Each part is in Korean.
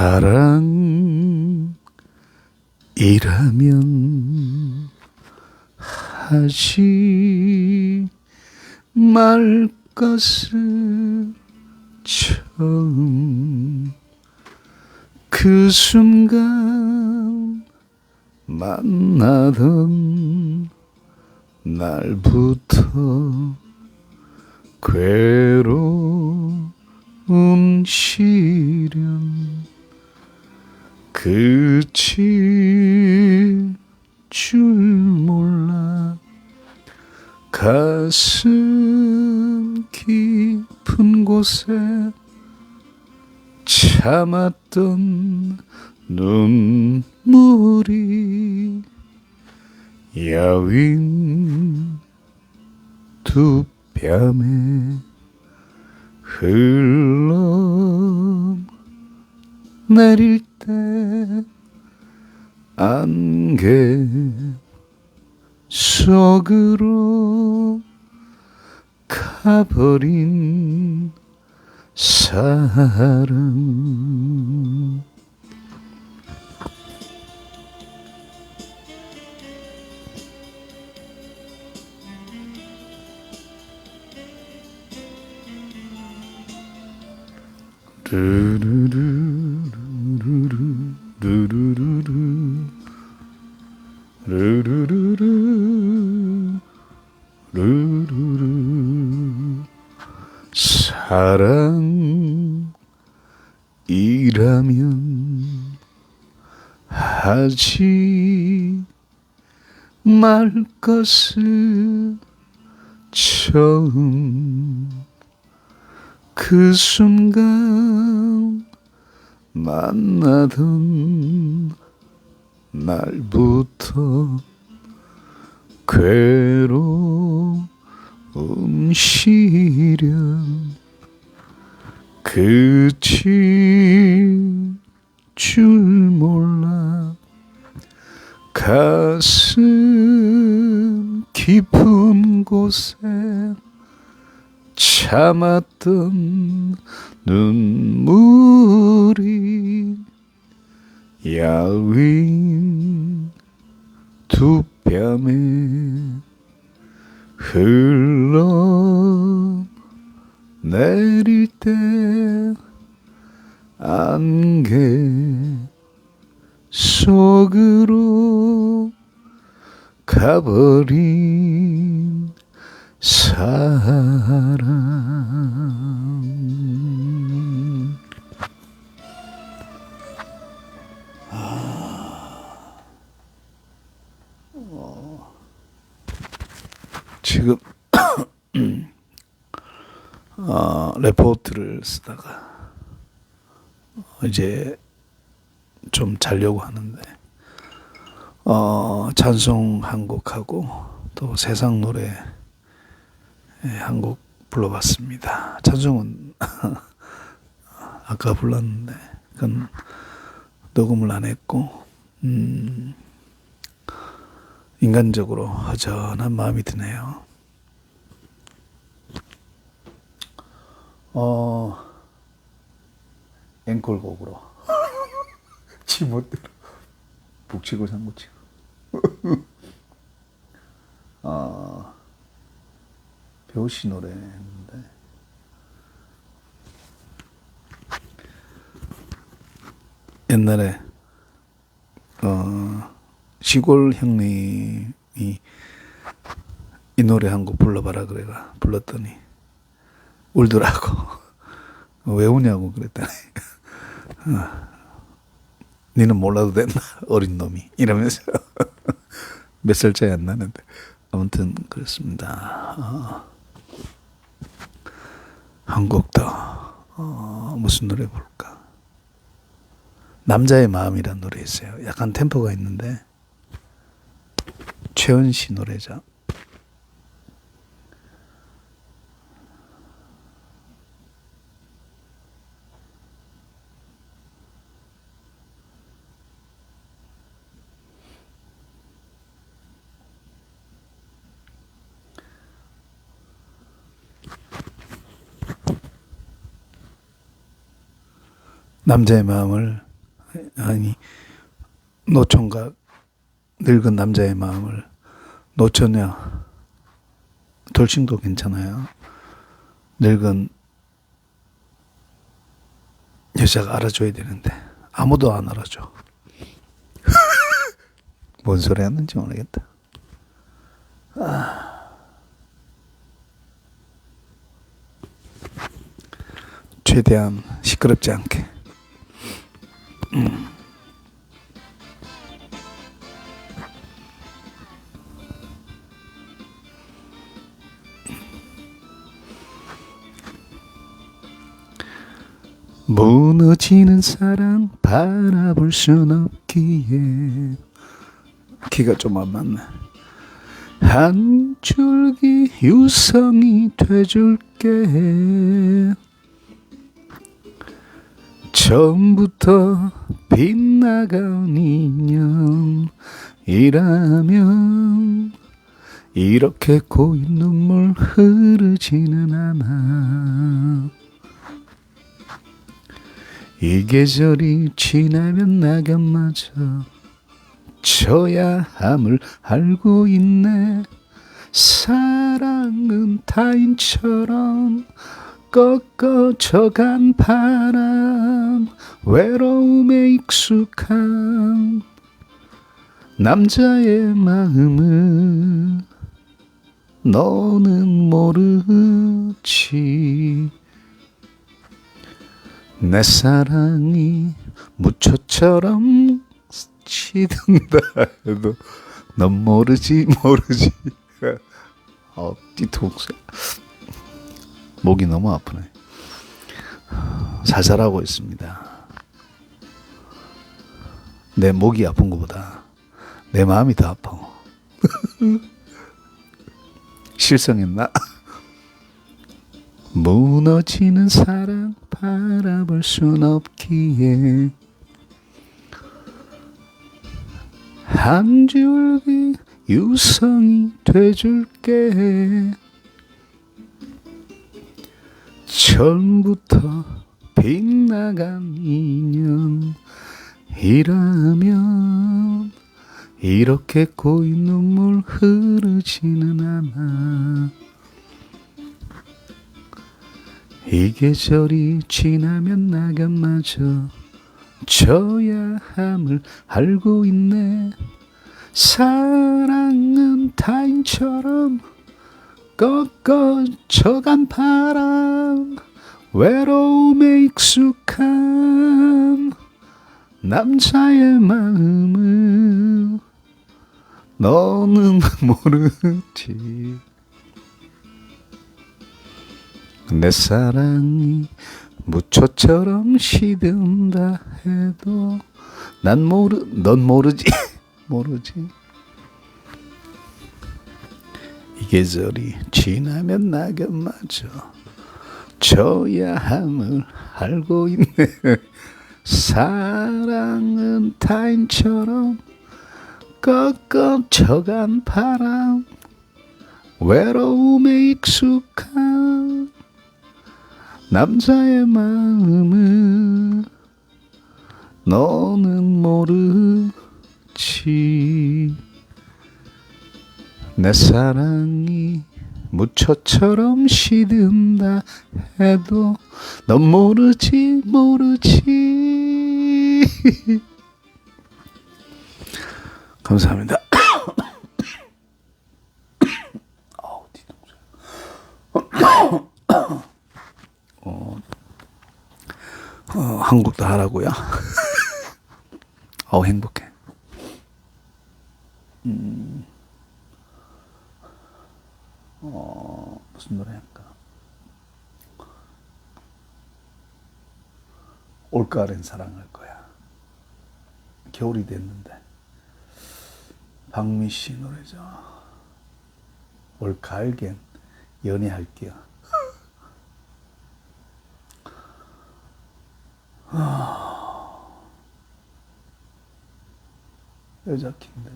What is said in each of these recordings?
사랑이라면 하지 말 것을 처음 그 순간 만나던 날부터 괴로운 시련 그칠 줄 몰라. 가슴 깊은 곳에 참았던 눈물이 여윈 두 뺨에 흘러 내릴 때 안개 속으로 가버린 사랑 루루루루루루 사랑이라면 하지 말 것을 처음 그 순간 만나던 날부터 괴로운 시련 그칠 줄 몰라. 가슴 깊은 곳에 참았던 눈물이 야윈 두 뺨에 흘러 내릴 때 안개 속으로 가버린 사랑 지금 어, 레포트를 쓰다가 이제 좀 자려고 하는데 어, 찬송 한 곡하고 또 세상 노래 한 곡 불러봤습니다. 찬송은 아까 불렀는데 그건 녹음을 안 했고 음, 인간적으로 허전한 마음이 드네요. 어, 앵콜곡으로. 지멋대로. 북치고 장구치고. 어, 배우씨 노래인데. 옛날에, 어, 시골 형님이 이 노래 한 곡 불러봐라 그래가 불렀더니 울더라고. 왜 우냐고 그랬더니. 어, 니는 몰라도 된다 어린 놈이. 이러면서. 몇 살 차이 안 나는데. 아무튼 그렇습니다. 어, 더. 어, 무슨 노래 볼까? 남자의 마음이란 노래 있어요. 약간 템포가 있는데. 최은 씨 노래죠. 남자의 마음을 아니 노총각 늙은 남자의 마음을 노처녀 돌싱도 괜찮아요. 늙은 여자가 알아줘야 되는데 아무도 안 알아줘. 뭔 소리 하는지 모르겠다. 아. 최대한 시끄럽지 않게. 무너지는 사랑 바라볼 순 없기에. 키가 좀 안 맞네. 한 줄기 유성이 돼줄게 처음부터 빗나간 인연이라면 이렇게 고인 눈물 흐르지는 않아. 이 계절이 지나면 나가마저 져야 함을 알고 있네. 사랑은 타인처럼 꺾어져간 바람 외로움에 익숙한 남자의 마음을 너는 모르지. 내 사랑이 무초처럼 치든다 해도 넌 모르지 모르지. 어 뒤통수 목이 너무 아프네. 살살하고 있습니다. 내 목이 아픈 것보다 내 마음이 더 아파. 실성했나? 무너지는 사랑 바라볼 순 없기에 한 줄기 유성이 돼줄게 처음부터 빗나간 인연이라면 이렇게 고인 눈물 흐르지는 않아. 이 계절이 지나면 나가마저 져야 함을 알고 있네. 사랑은 타인처럼 꺾어져간 바람 외로움에 익숙한 남자의 마음을 너는 모르지. 내 사랑이 무초처럼 시든다 해도 난 모르 넌 모르지. 모르지. 이 계절이 지나면 나가마저 져야 함을 알고 있네. 사랑은 타인처럼 꺾어져간 바람 외로움에 익숙한 남자의 마음을 너는 모르지. 내 사랑이 무초처럼 시든다 해도 넌 모르지 모르지 감사합니다 아우 뒤통수 어, 한국도 하라고요? 어우 행복해. 음, 어, 무슨 노래 할까? 올 가을엔 사랑할 거야. 겨울이 됐는데. 박미 씨 노래죠. 올 가을겐 연애할게요. 여자 키인데.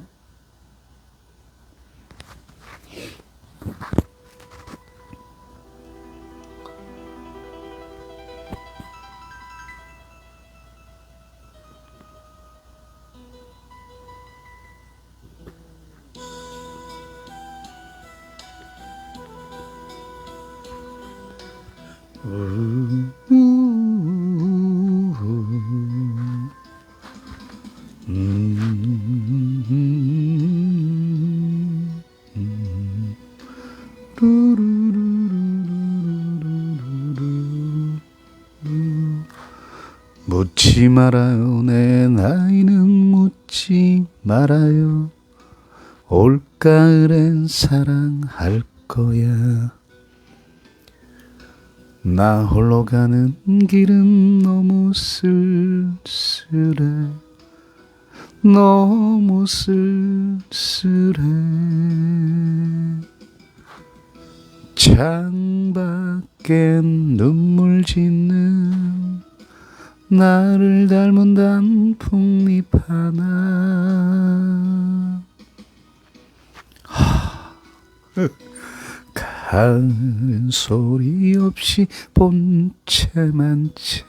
묻지 말아요. 내 나이는 묻지 말아요. 올가을엔 사랑할 거야 나 홀로 가는 길은 너무 쓸쓸해. 너무 쓸쓸해. 창밖엔 눈물 짓는 나를 닮은 단풍잎 하나. 가 을은 소리 없이 본체만 채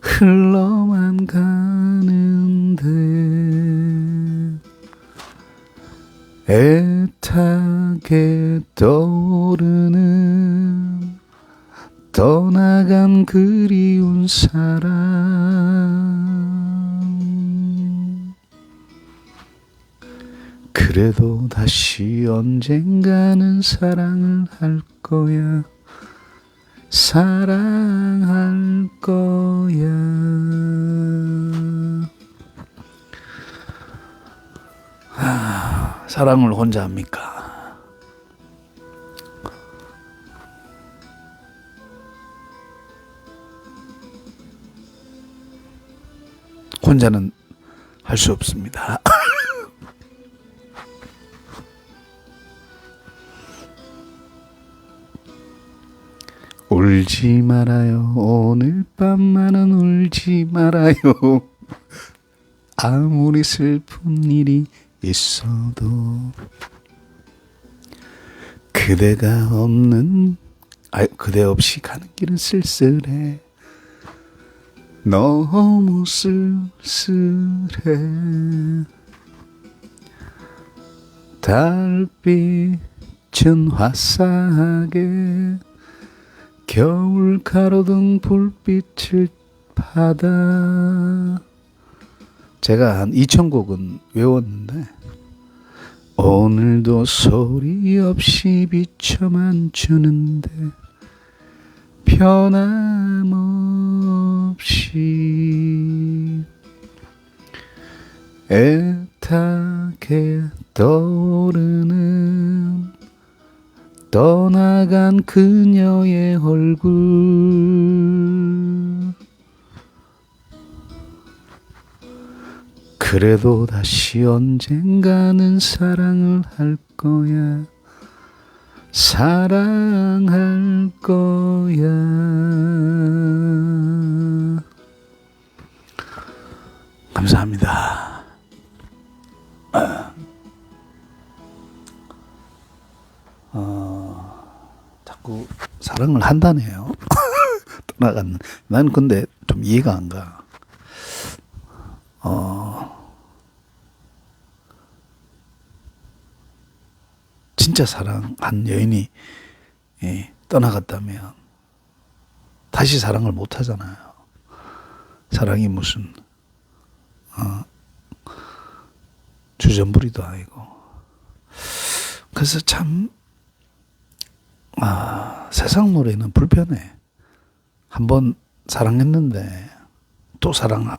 흘러만 가는데 애타게 떠오르는 떠나간 그리운 사랑 그래도 다시 언젠가는 사랑을 할 거야 사랑할 거야 아, 사랑을 혼자 합니까? 혼자는 할 수 없습니다. 울지 말아요. 오늘 밤만은 울지 말아요. 아무리 슬픈 일이 있어도 그대가 없는 아 그대 없이 가는 길은 쓸쓸해. 너무 쓸쓸해 달빛은 화사하게 겨울 가로등 불빛을 받아. 제가 한 2,000곡은 외웠는데 오늘도 소리 없이 비춰만 주는데 변함없이 애타게 떠오르는 떠나간 그녀의 얼굴 그래도 다시 언젠가는 사랑을 할 거야 사랑할 거야. 감사합니다. 자꾸 사랑을 한다네요. 떠나간. 난 근데 좀 이해가 안 가. 어, 진짜 사랑한 여인이 예, 떠나갔다면 다시 사랑을 못 하잖아요. 사랑이 무슨 어, 주전부리도 아니고. 그래서 참 아, 세상 노래는 불편해. 한번 사랑했는데 또 사랑하려고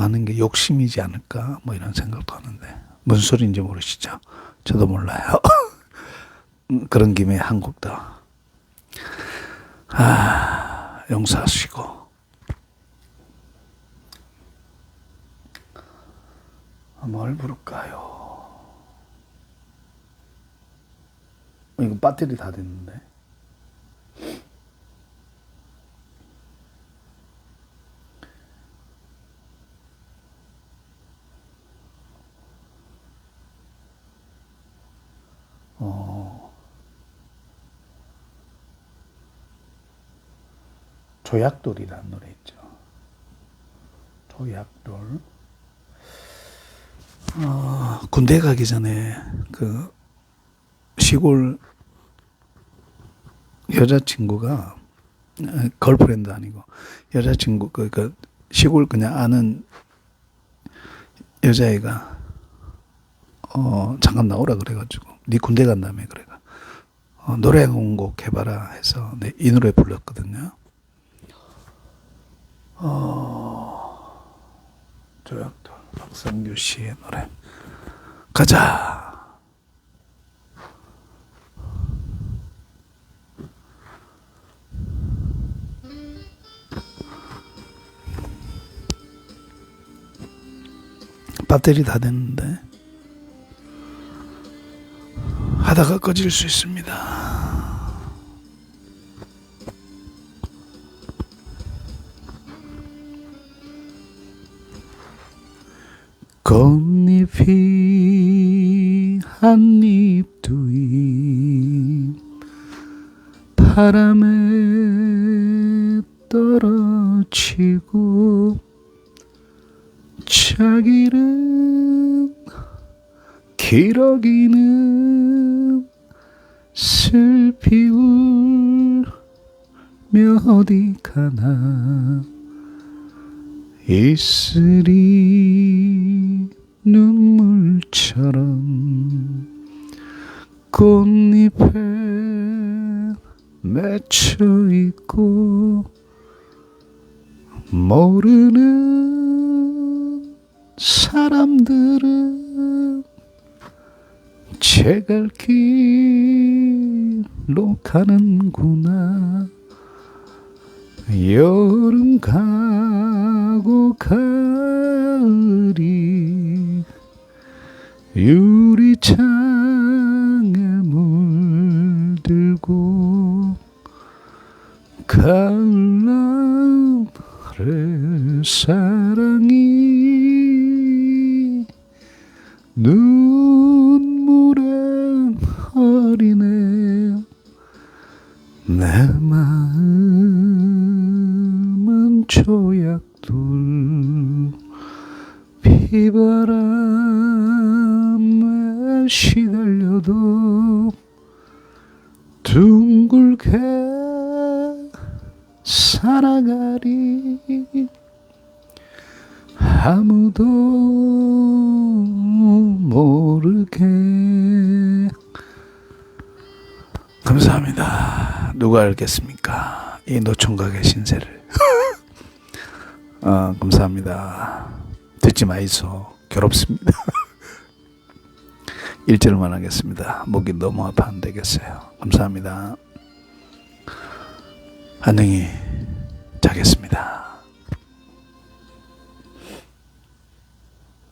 하는 게 욕심이지 않을까 뭐 이런 생각도 하는데 무슨 소리인지 모르시죠? 저도 몰라요. 음, 그런 김에 한 곡 더. 아, 용서하시고. 뭘 부를까요? 이거 배터리 다 됐는데. 어, 조약돌이라는 노래 있죠. 조약돌. 어, 군대 가기 전에 그 시골 여자친구가 아, 걸프렌드 아니고 여자친구 그, 그 시골 그냥 아는 여자애가 어 잠깐 나오라 그래가지고 네 군대 간다며 그래가 어, 노래 한 곡 해봐라 해서 네, 이 노래 불렀거든요. 어 조약돌 박성규 씨의 노래 가자. 배터리 다 됐는데 하다가 꺼질 수 있습니다. 꽃잎이 한입 두입 바람에 떨어지고 자기는 기러기는 슬피 울며 어디 가나. 이슬이 눈물처럼 꽃잎에 맺혀 있고 모르는 사람들은 제갈 길로 가는구나. 여름 가고 가을이 유리창에 물들고 가을 날의 사 살아가리 아무도 모르게 감사합니다. 누가 알겠습니까? 이 노총각의 신세를. 아, 감사합니다. 듣지 마이소. 괴롭습니다. 일절만 하겠습니다. 목이 너무 아파 안 되겠어요. 감사합니다. 안녕히 자겠습니다.